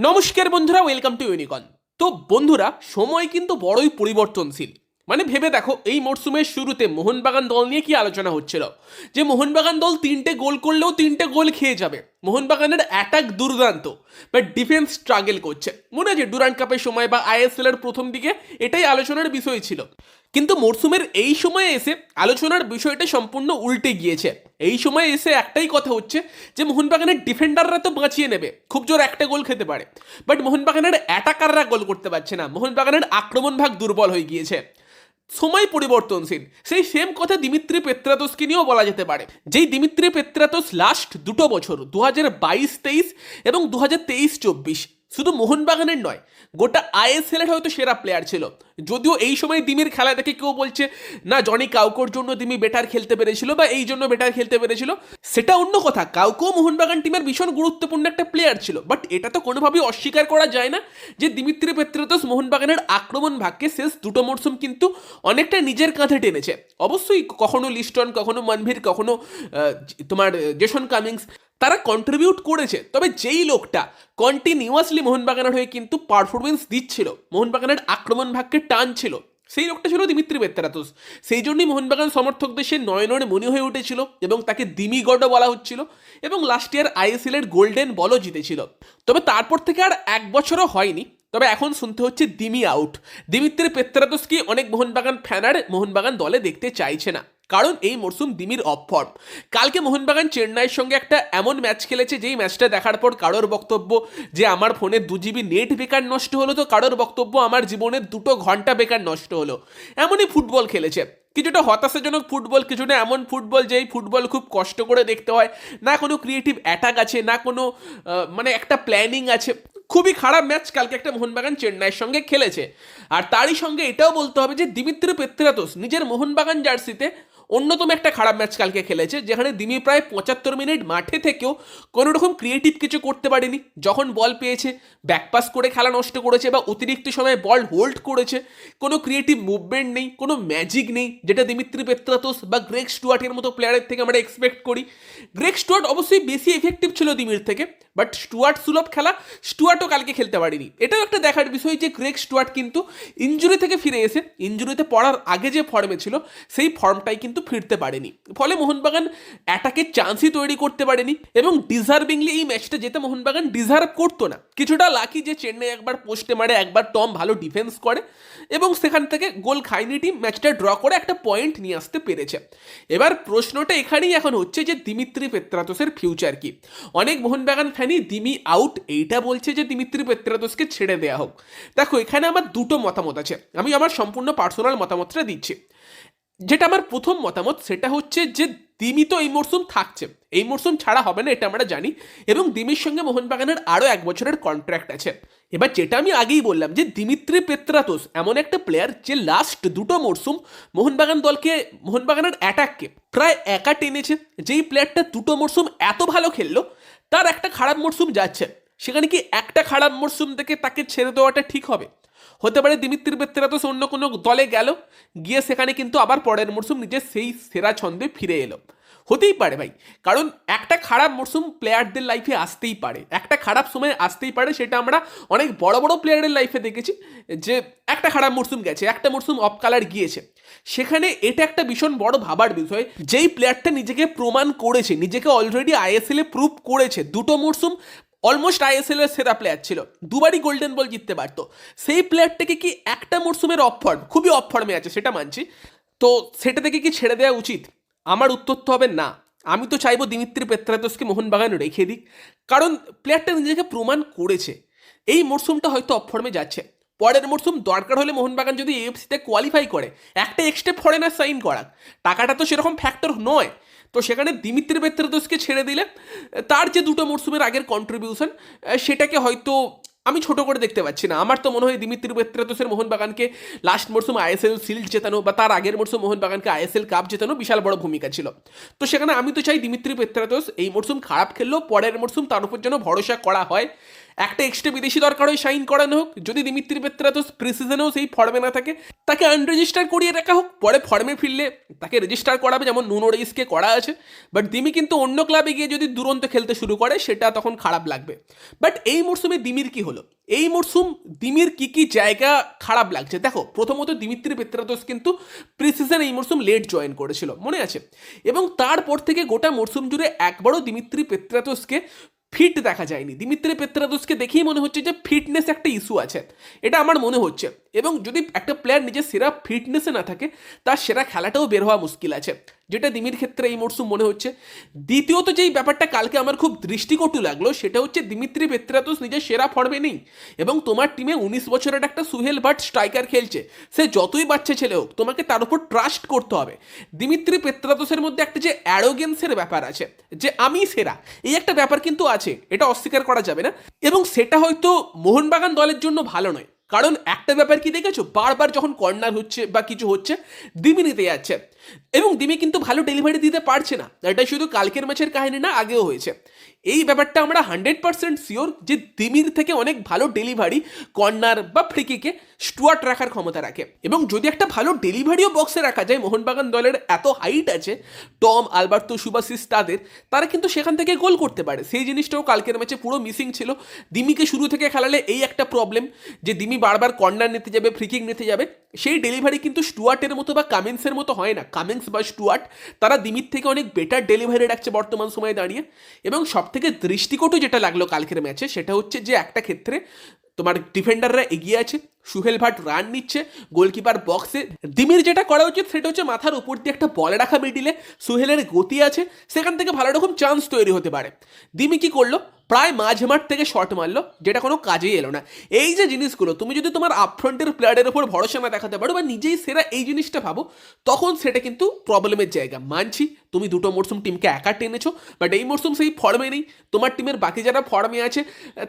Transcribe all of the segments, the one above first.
নমস্কার বন্ধুরা welcome to ইউনিকন তো বন্ধুরা সময় কিন্তু বড়ই পরিবর্তনশীল। মানে ভেবে দেখো, এই মরশুমের শুরুতে মোহনবাগান দল নিয়ে কি আলোচনা হচ্ছিল? যে মোহনবাগান দল তিনটে গোল করলেও তিনটে গোল খেয়ে যাবে। মোহনবাগানের অ্যাটাক দুর্দান্ত বাট ডিফেন্স স্ট্রাগল করছে। মনে আছে ডুরান্ট কাপের সময় বা আইএসএল এর প্রথম দিকে এটাই আলোচনার বিষয় ছিল। কিন্তু মরসুমের এই সময়ে এসে আলোচনার বিষয়টা সম্পূর্ণ উল্টে গিয়েছে। এই সময়ে এসে একটাই কথা হচ্ছে যে মোহনবাগানের ডিফেন্ডাররা তো বাঁচিয়ে নেবে, খুব জোর একটা গোল খেতে পারে। বাট মোহনবাগানের অ্যাটাকাররা গোল করতে পারছে না। মোহনবাগানের আক্রমণ ভাগ দুর্বল হয়ে গিয়েছে। সময় পরিবর্তনশীল। সেই সেম কথা দিমিত্রি পেত্রাতোসকে নিয়েও বলা যেতে পারে। যেই দিমিত্রি পেত্রাতোস লাস্ট দুটো বছর দু হাজার বাইশ তেইশ এবং দু হাজার তেইশ চব্বিশ শুধু মোহনবাগানের নয়, গোটা আইএসএল এর হয়তো সেরা প্লেয়ার ছিল। যদিও এই সময় দিমির খেলা দেখে কেউ বলছে, না, জনি কাউকোর জন্য দিমি বেটার খেলতে পেরেছিল বা এই জন্য বেটার খেলতে পেরেছিল। সেটা অন্য কথা কাউকেও মোহনবাগান টিমের ভীষণ গুরুত্বপূর্ণ একটা প্লেয়ার ছিল। বাট এটা তো কোনোভাবেই অস্বীকার করা যায় না যে দিমিত্রি পেত্রাতোস মোহনবাগানের আক্রমণ ভাগকে শেষ দুটো মরশুম কিন্তু অনেকটা নিজের কাঁধে টেনেছে। অবশ্যই কখনো লিস্টন, কখনো মনভীর, কখনো তোমার জেসন কামিংস তারা কন্ট্রিবিউট করেছে। তবে যেই লোকটা কন্টিনিউয়াসলি মোহনবাগানের হয়ে কিন্তু পারফরমেন্স দিচ্ছিল, মোহনবাগানের আক্রমণ ভাগকে টানছিল, সেই লোকটা ছিল দিমিত্রি বেত্তারাতুস সেই জন্যই মোহনবাগান সমর্থকদের সে নয়নরে মনে হয়ে উঠেছিল এবং তাকে দিমি দিমিগডও বলা হচ্ছিল এবং লাস্ট ইয়ার আইএসএল এর গোল্ডেন বলও জিতেছিল। তবে তারপর থেকে আর এক বছরও হয়নি, তবে এখন শুনতে হচ্ছে দিমি আউট দিমিত্রি পেত্রাতোসকে অনেক মোহনবাগান ফ্যানার মোহনবাগান দলে দেখতে চাইছে না। কারণ এই মরশুম দিমির অফ কালকে মোহনবাগান চেন্নাইয়ের সঙ্গে একটা এমন ম্যাচ খেলেছে, যেই ম্যাচটা দেখার পর কারোর বক্তব্য যে আমার ফোনে দু জিবি নেট বেকার নষ্ট হলো, তো কারোর বক্তব্য আমার জীবনের দুটো ঘণ্টা বেকার নষ্ট হলো। এমনই ফুটবল খেলেছে। কিছুটা হতাশাজনক ফুটবল কিছুটা এমন ফুটবল যেই ফুটবল খুব কষ্ট করে দেখতে হয়। না কোনো ক্রিয়েটিভ অ্যাটাক আছে, না কোনো মানে একটা প্ল্যানিং আছে। খুবই খারাপ ম্যাচ কালকে একটা মোহনবাগান চেন্নাইয়ের সঙ্গে খেলেছে। আর তারই সঙ্গে এটাও বলতে হবে যে দিমিত্রি পেত্রাতোস নিজের মোহনবাগান জার্সিতে অন্যতম একটা খারাপ ম্যাচ কালকে খেলেছে, যেখানে দিমি প্রায় পঁচাত্তর মিনিট মাঠে থেকেও কোনো রকম ক্রিয়েটিভ কিছু করতে পারেনি। যখন বল পেয়েছে ব্যাকপাস করে খেলা নষ্ট করেছে বা অতিরিক্ত সময় বল হোল্ড করেছে, কোনো ক্রিয়েটিভ মুভমেন্ট নেই, কোনো ম্যাজিক নেই, যেটা দিমিত্রি পেত্রাতোস বা গ্রেক স্টুয়ার্টের মতো প্লেয়ারের থেকে আমরা এক্সপেক্ট করি। গ্রেক স্টুয়ার্ট অবশ্যই বেশি এফেক্টিভ ছিল দিমির থেকে বাট স্টুয়ার্ট সুলভ খেলা স্টুয়ার্টও কালকে খেলতে পারেনি। এটাও একটা দেখার বিষয় যে গ্রেক স্টুয়ার্ট কিন্তু ইঞ্জুরি থেকে ফিরে এসে ইঞ্জুরিতে পড়ার আগে যে ফর্মে ছিল, সেই ফর্মটাই কিন্তু ফিরতে পারেনি। ফলে মোহনবাগান অ্যাটাকের চান্সই তৈরি করতে পারেনি এবং ডিজার্ভিংলি এই ম্যাচটা যেতে মোহনবাগান ডিজার্ভ করতো না। কিছুটা লাকি যে চেন্নাই একবার পোস্টে মারে, একবার টম ভালো ডিফেন্স করে এবং সেখান থেকে গোল খায়নি টিম ম্যাচটা ড্র করে একটা পয়েন্ট নিয়ে আসতে পেরেছে। এবার প্রশ্নটা এখানেই এখন হচ্ছে যে দিমিত্রি পেত্রাতোসের ফিউচার কি? অনেক মোহনবাগান ফ্যানই দিমি আউট এইটা বলছে যে দিমিত্রি পেত্রাতোসকে ছেড়ে দেওয়া হোক। দেখো, এখানে আমার দুটো মতামত আছে। আমি আমার সম্পূর্ণ পার্সোনাল মতামতটা দিচ্ছি। যেটা আমার প্রথম মতামত, সেটা হচ্ছে যে দিমি তো এই মরশুম থাকছে। এই মরশুম ছাড়া হবে না, এটা আমরা জানি। এবং দিমির সঙ্গে মোহনবাগানের আরও এক বছরের কন্ট্রাক্ট আছে। এবার যেটা আমি আগেই বললাম যে দিমিত্রি পেত্রাতোস এমন একটা প্লেয়ার যে লাস্ট দুটো মরশুম মোহনবাগান দলকে, মোহনবাগানের অ্যাটাককে প্রায় একা টেনেছে। যেই প্লেয়ারটা দুটো মরশুম এত ভালো খেললো, তার একটা খারাপ মরশুম যাচ্ছে। সেখানে কি একটা খারাপ মরশুম থেকে তাকে ছেড়ে দেওয়াটা ঠিক হবে? হতে পারে দিমিত্রি পেত্রাতোস অন্য কোনো দলে গেল। গিয়ে সেখানে কিন্তু আবার পরের মরশুম নিজের সেই সেরা ছন্দে ফিরে এলো। হতেই পারে ভাই, কারণ একটা খারাপ মরশুম প্লেয়ারদের লাইফে আসতেই পারে। একটা খারাপ সময় আসতেই পারে সেটা আমরা অনেক বড় বড় প্লেয়ারের লাইফে দেখেছি যে একটা খারাপ মরশুম গেছে, একটা মরশুম অফ কালার গিয়েছে। সেখানে এটা একটা ভীষণ বড় ভাবার বিষয়, যেই প্লেয়ারটা নিজেকে প্রমাণ করেছে, নিজেকে অলরেডি আইএসএল এ প্রুভ করেছে, দুটো মরশুম অলমোস্ট আইএসএল এর সেরা প্লেয়ার ছিল। দুবারই গোল্ডেন বল জিততে পারতো। সেই প্লেয়ারটাকে কি একটা মরশুমের অফ ফর্ম খুবই অফ ফর্মে আছে, সেটা মানছি। তো সেটা থেকে কি ছেড়ে দেওয়া উচিত? আমার উত্তর তো হবে না। আমি তো চাইব দিমিত্রি পেত্রাতোসকে মোহনবাগান রেখে দিক। কারণ প্লেয়ারটা নিজেকে প্রমাণ করেছে। এই মরশুমটা হয়তো অফ ফর্মে যাচ্ছে। পরের মরশুম দরকার হলে মোহনবাগান যদি এফসিতে কোয়ালিফাই করে, একটা এক্সট্রা ফরেনার সাইন করাক। টাকাটা তো সেরকম ফ্যাক্টর নয়। তো সেখানে দিমিত্রি পেত্রাতোসকে ছেড়ে দিলে, তার যে দুটো মরসুমের আগের কন্ট্রিবিউশন সেটাকে হয়তো আমি ছোট করে দেখতে পাচ্ছি না। আমার তো মনে হয় দিমিত্রি পেত্রাতোসের মোহনবাগানকে লাস্ট মরসুম আইএসএল সিল্ড জেতানো বা তার আগের মরসুম মোহনবাগানকে আইএসএল কাপ জেতানো বিশাল বড় ভূমিকা ছিল। তো সেখানে আমি তো চাই দিমিত্রি পেত্রাতোস এই মরসুম খারাপ খেললেও পরের মরসুম তার উপর যেন ভরসা করা হয়। একটা এক্সট্রা বিদেশি দরকার হয় সাইন করানো হোক। যদি দিমিত্রি পেত্রাতোস প্রিসিজনেও সেই ফর্মে না থাকে, তাকে আনরেজিস্টার করিয়ে রাখা হোক। পরে ফর্মে ফিরলে তাকে রেজিস্টার করাবে, যেমন নুনো রেইসকে করা আছে। বাট দিমি কিন্তু অন্য ক্লাবে গিয়ে যদি দুরন্ত খেলতে শুরু করে, সেটা তখন খারাপ লাগবে। বাট এই মরশুমে দিমির কি হলো? এই মরশুম দিমির কি কি জায়গা খারাপ লাগছে? দেখো, প্রথমত দিমিত্রি পেত্রাতোস কিন্তু প্রিসিজন এই মরশুম লেট জয়েন করেছিল, মনে আছে? এবং তারপর থেকে গোটা মরশুম জুড়ে একবারও দিমিত্রি পেত্রাতোসকে ফিট দেখা যায়নি। দিমিত্রি পেত্রাদোসকে দেখেই মনে হচ্ছে যে ফিটনেস একটা ইস্যু আছে। এটা আমার মনে হচ্ছে। এবং যদি একটা প্লেয়ার নিজের সেরা ফিটনেসে না থাকে, তার সেরা খেলাটাও বের হওয়া মুশকিল আছে। যেটা দিমির ক্ষেত্রে এই মরশুম মনে হচ্ছে। দ্বিতীয়ত যেই ব্যাপারটা কালকে আমার খুব দৃষ্টিকটু লাগল, সেটা হচ্ছে দিমিত্রি পেত্রাতোস নিজের সেরা ফর্মে নেই এবং তোমার টিমে উনিশ বছরের একটা সুহেল ভাট স্ট্রাইকার খেলছে। সে যতই বাচ্চা ছেলে হোক, তোমাকে তার উপর ট্রাস্ট করতে হবে। দিমিত্রি পেত্রাতোসের মধ্যে একটা যে অ্যারোগেন্সের ব্যাপার আছে, যে আমি সেরা, এই একটা ব্যাপার কিন্তু আছে, এটা অস্বীকার করা যাবে না। এবং সেটা হয়তো মোহনবাগান দলের জন্য ভালো নয়। কারণ একটা ব্যাপার কি দেখেছ? বারবার যখন কর্নার হচ্ছে বা কিছু হচ্ছে দিমিনিতে যাচ্ছে। এবং দিমি কিন্তু ভালো ডেলিভারি দিতে পারছে না। এটা শুধু কালকের ম্যাচের কাহিনী না, আগেও হয়েছে। এই ব্যাপারটা আমরা হান্ড্রেড পার্সেন্ট শিওর যে দিমির থেকে অনেক ভালো ডেলিভারি কর্নার বা ফ্রিকিকে স্টুয়ার্ট রাখার ক্ষমতা রাখে। এবং যদি একটা ভালো ডেলিভারিও বক্সে রাখা যায়, মোহনবাগান দলের এত হাইট আছে, টম, আলবার্তো সুবাসিস তাদের, তারা কিন্তু সেখান থেকে গোল করতে পারে। সেই জিনিসটাও কালকের ম্যাচে পুরো মিসিং ছিল। দিমিকে শুরু থেকে খেলালে এই একটা প্রবলেম যে দিমি বারবার কর্নার নিতে যাবে ফ্রিকিং নিতে যাবে। সেই ডেলিভারি কিন্তু স্টুয়ার্টের মতো বা কামিন্সের মতো হয় না। কামিন্স বা স্টুয়ার্ট, তারা দিমির থেকে অনেক বেটার ডেলিভারি রাখছে বর্তমান সময়ে দাঁড়িয়ে। এবং সব থেকে দৃষ্টিকটু যেটা লাগল কালকের ম্যাচে সেটা হচ্ছে যে একটা ক্ষেত্রে তোমার ডিফেন্ডাররা এগিয়ে আছে। সুহেল ভাট রান নিচ্ছে গোলকিপার বক্সে দিমির যেটা করা উচিত সেটা হচ্ছে মাথার উপর দিয়ে একটা বলে রাখা মিডিলে সুহেলের গতি আছে, সেখান থেকে ভালো রকম চান্স তৈরি হতে পারে। দিমি কি করল? প্রায় মাঝ মাঠ থেকে শট মারলো, যেটা কোনো কাজেই এলো না। এই যে জিনিসগুলো, তুমি যদি তোমার আপফ্রন্টের প্লেয়ারের উপর ভরসা না দেখাতে পারো বা নিজেই সেরা এই জিনিসটা ভাবো, তখন সেটা কিন্তু প্রবলেমের জায়গা। মানছি, তুমি দুটো মরশুম টিমকে একা টেনেছো বাট এই মরশুম সেই ফর্মে নেই। তোমার টিমের বাকি যারা ফর্মে আছে,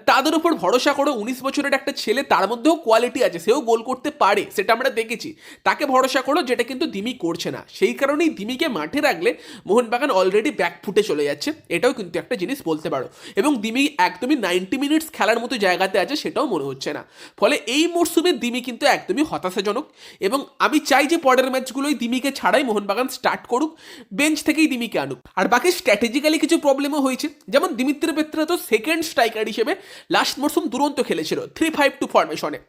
তাদের উপর ভরসা করো, উনিশ বছরের একটা ছেলে, তার মধ্যেও কোয়ালিটি আছে। সেও গোল করতে পারে, সেটা আমরা দেখেছি। তাকে ভরসা করো, যেটা কিন্তু দিমি করছে না। সেই কারণেই দিমিকে মাঠে রাখলে মোহনবাগান অলরেডি ব্যাক ফুটে চলে যাচ্ছে। এটাও কিন্তু একটা জিনিস বলতে পারো। এবং দিমি একদমই নাইনটি মিনিটস খেলার মতো জায়গাতে আছে, সেটাও মনে হচ্ছে না। ফলে এই মরশুমে দিমি কিন্তু একদমই হতাশাজনক। এবং আমি চাই যে পরের ম্যাচগুলোই দিমিকে ছাড়াই মোহনবাগান স্টার্ট করুক বেঞ্চ থেকেই দিমিকে আনুক। আর বাকি স্ট্র্যাটেজিক্যালি কিছু প্রবলেমও হয়েছে। যেমন দিমিত্রি পেত্রা তো সেকেন্ড স্ট্রাইকার হিসেবে লাস্ট মরশুম দুরন্ত খেলেছিল থ্রি ফাইভ টু ফরমেশনে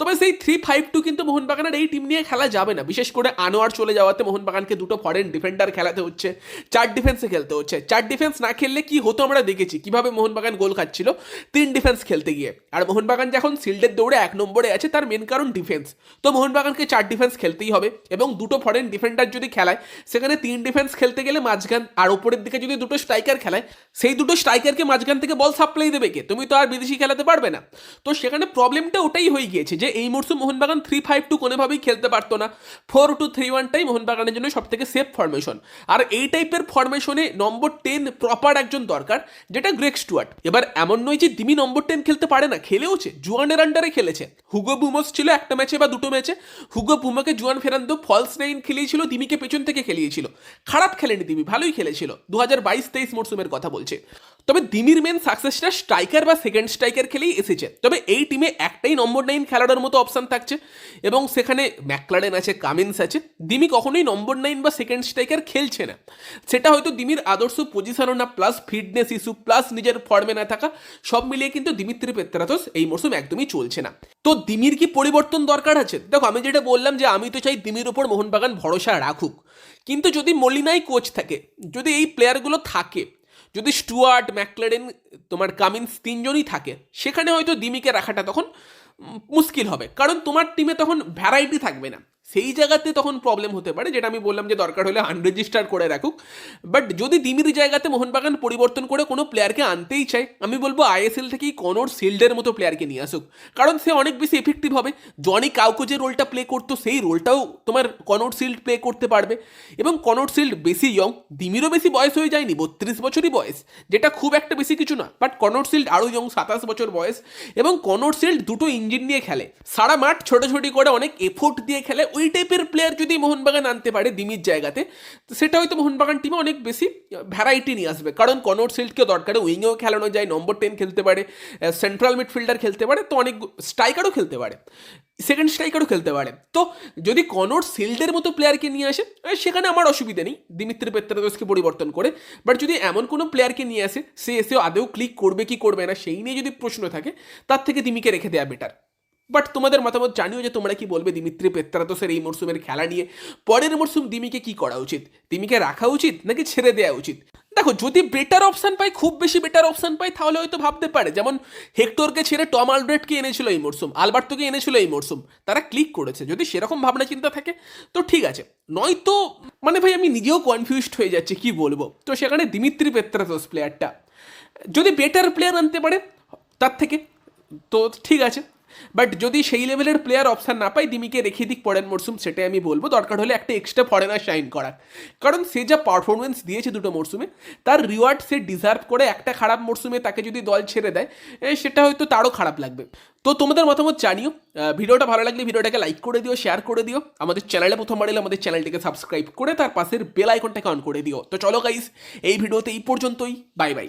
তবে সেই থ্রি ফাইভ টু কিন্তু মোহনবাগানের এই টিম নিয়ে খেলা যাবে না। বিশেষ করে আনোয়ার চলে যাওয়াতে মোহনবাগানকে দুটো ফরেন ডিফেন্ডার খেলাতে হচ্ছে, চার ডিফেন্সে খেলতে হচ্ছে। চার ডিফেন্স না খেললে কি হতো আমরা দেখেছি, কীভাবে মোহনবাগান গোল খাচ্ছিল। তিন ডিফেন্স খেলতে গিয়ে। আর মোহনবাগান যখন সিল্ডের দৌড়ে এক নম্বরে আছে, তার মেন কারণ ডিফেন্স তো মোহনবাগানকে চার ডিফেন্স খেলতেই হবে এবং দুটো ফরেন ডিফেন্ডার যদি খেলায়, সেখানে তিন ডিফেন্স খেলতে গেলে মাঝখান আর ওপরের দিকে যদি দুটো স্ট্রাইকার খেলায়, সেই দুটো স্ট্রাইকারকে মাঝখান থেকে বল সাপ্লাই দেবে কে? তুমি তো আর বিদেশি খেলাতে পারবে না। তো সেখানে প্রবলেমটা ওটাই হয়ে গিয়েছে যে এই মরশুম মোহনবাগান থ্রি ফাইভ টু কোনোভাবেই খেলতে পারতো না। ফোর টু থ্রি ওয়ানটাই মোহনবাগানের জন্য সব থেকে সেফ ফরমেশন আর এই টাইপের ফরমেশনে নম্বর টেন প্রপার একজন দরকার, যেটা গ্রেক স্টুয়ার্ট এবার এমন নয় যে দিমি নম্বর টেন খেলতে পারে না, খেলেওছে, জুয়ানের আন্ডারে খেলেছে। হুগো বুমোস ছিল একটা ম্যাচে বা দুটো ম্যাচে। হুগো বুমাকে জুয়ান ফেরান্দো ফলস নাইন খেলিয়েছিল, দিমিকে পেছন থেকে খেলিয়েছিল। খারাপ খেলেনি দিমি, ভালোই খেলেছিল। দু হাজার বাইশ তেইশ মরশুমের কথা বলছে। তবে দিমির মেন সাকসেসটা স্ট্রাইকার বা সেকেন্ড স্ট্রাইকার খেলেই এসেছে। তবে এই টিমে একটাই নম্বর নাইন খেলানোর মতো অপশান থাকছে এবং সেখানে ম্যাকলারেন আছে কামিন্স আছে। দিমি কখনোই নম্বর নাইন বা সেকেন্ড স্ট্রাইকার খেলছে না। সেটা হয়তো দিমির আদর্শ পজিশনও না প্লাস ফিটনেস ইস্যু প্লাস নিজের ফর্মে না থাকা, সব মিলিয়ে কিন্তু দিমিত্রি পেত্রাতোস এই মরশুম একদমই চলছে না। তো দিমির কি পরিবর্তন দরকার আছে? দেখো, আমি যেটা বললাম যে আমি তো চাই দিমির উপর মোহনবাগান ভরসা রাখুক। কিন্তু যদি মলিনাই কোচ থাকে, যদি এই প্লেয়ারগুলো থাকে যদি স্টুয়ার্ট, ম্যাকলারেন, তোমার কামিন্স তিনজনই থাকে, সেখানে হয়তো দিমিকে রাখাটা তখন মুশকিল হবে। কারণ তোমার টিমে তখন ভ্যারাইটি থাকবে না। সেই জায়গাতে তখন প্রবলেম হতে পারে, যেটা আমি বললাম যে দরকার হলে আনরেজিস্টার করে রাখুক। বাট যদি দিমির জায়গাতে মোহনবাগান পরিবর্তন করে কোনো প্লেয়ারকে আনতেই চায়, আমি বলব আইএসএল থেকেই কনর সিল্ডের মতো প্লেয়ারকে নিয়ে আসুক। কারণ সে অনেক বেশি এফেক্টিভ হবে। জনি কাউকে যে রোলটা প্লে করতো, সেই রোলটাও তোমার কনর সিল্ড প্লে করতে পারবে। এবং কনর সিল্ড বেশি ইয়ং দিমিরও বেশি বয়স হয়ে যায়নি, বত্রিশ বছরই বয়স, যেটা খুব একটা বেশি কিছু না। বাট কনর সিল্ড আরও ইয়ং সাতাশ বছর বয়স। এবং কনর সিল্ড দুটো ইঞ্জিন নিয়ে খেলে। সারা মাঠ ছোটাছুটি করে অনেক এফোর্ট দিয়ে খেলে ওই টাইপের প্লেয়ার যদি মোহনবাগান আনতে পারে দিমির জায়গাতে সেটা হয়তো মোহনবাগান টিমে অনেক বেশি ভ্যারাইটি নিয়ে আসবে। কারণ কনর সিল্ডকে দরকারে, উইংয়েও খেলানো যায়, নম্বর টেন খেলতে পারে সেন্ট্রাল মিডফিল্ডার খেলতে পারে, তো অনেক স্ট্রাইকারও খেলতে পারে সেকেন্ড স্ট্রাইকারও খেলতে পারে। তো যদি কনর সিল্ডের মতো প্লেয়ারকে নিয়ে আসে সেখানে আমার অসুবিধা নেই, দিমিত্রি পেত্রাদোসকে পরিবর্তন করে। বাট যদি এমন কোনো প্লেয়ারকে নিয়ে আসে, সে এসেও আদেও ক্লিক করবে কি করবে না, সেই নিয়ে যদি প্রশ্ন থাকে, তার থেকে দিমিকে রেখে দেওয়া বেটার বাট তোমাদের মতামত জানিও যে তোমরা কি বলবে দিমিত্রি পেত্রাদোসের এই মরশুমের খেলা নিয়ে। পরের মরশুম দিমিকে কি করা উচিত? দিমিকে রাখা উচিত নাকি ছেড়ে দেওয়া উচিত? দেখো, যদি বেটার অপশান পাই খুব বেশি বেটার অপশান পাই তাহলে হয়তো ভাবতে পারে। যেমন হেক্টরকে ছেড়ে টম আলব্রেটকে এনেছিল এই মরশুম আলবার্টোকে এনেছিল এই মরশুম তারা ক্লিক করেছে। যদি সেরকম ভাবনা চিন্তা থাকে, তো ঠিক আছে। নয়তো মানে ভাই, আমি নিজেও কনফিউজড হয়ে যাচ্ছি, কি বলব? তো সেখানে দিমিত্রি পেত্রাতোস প্লেয়ারটা যদি বেটার প্লেয়ার আনতে পারে, তার থেকে, তো ঠিক আছে। বাট যদি সেই লেভেলের প্লেয়ার অপশান না পাই, দিমিকে রেখে দিক পরের মরশুম সেটাই আমি বলব। দরকার হলে একটা এক্সট্রা ফরেনার শাইন করা কারণ সে যা পারফরমেন্স দিয়েছে দুটো মরশুমে তার রিওয়ার্ড সে ডিজার্ভ করে একটা খারাপ মরশুমে তাকে যদি দল ছেড়ে দেয় সেটা হয়তো তারও খারাপ লাগবে। তো তোমাদের মতামত জানিও। ভিডিওটা ভালো লাগলে ভিডিওটাকে লাইক করে দিও শেয়ার করে দিও। আমাদের চ্যানেলে প্রথমবার এলে আমাদের চ্যানেলটিকে সাবস্ক্রাইব করে, তার পাশের বেল আইকনটাকে অন করে দিও। তো চলো গাইস এই ভিডিওতে এই পর্যন্তই। Bye bye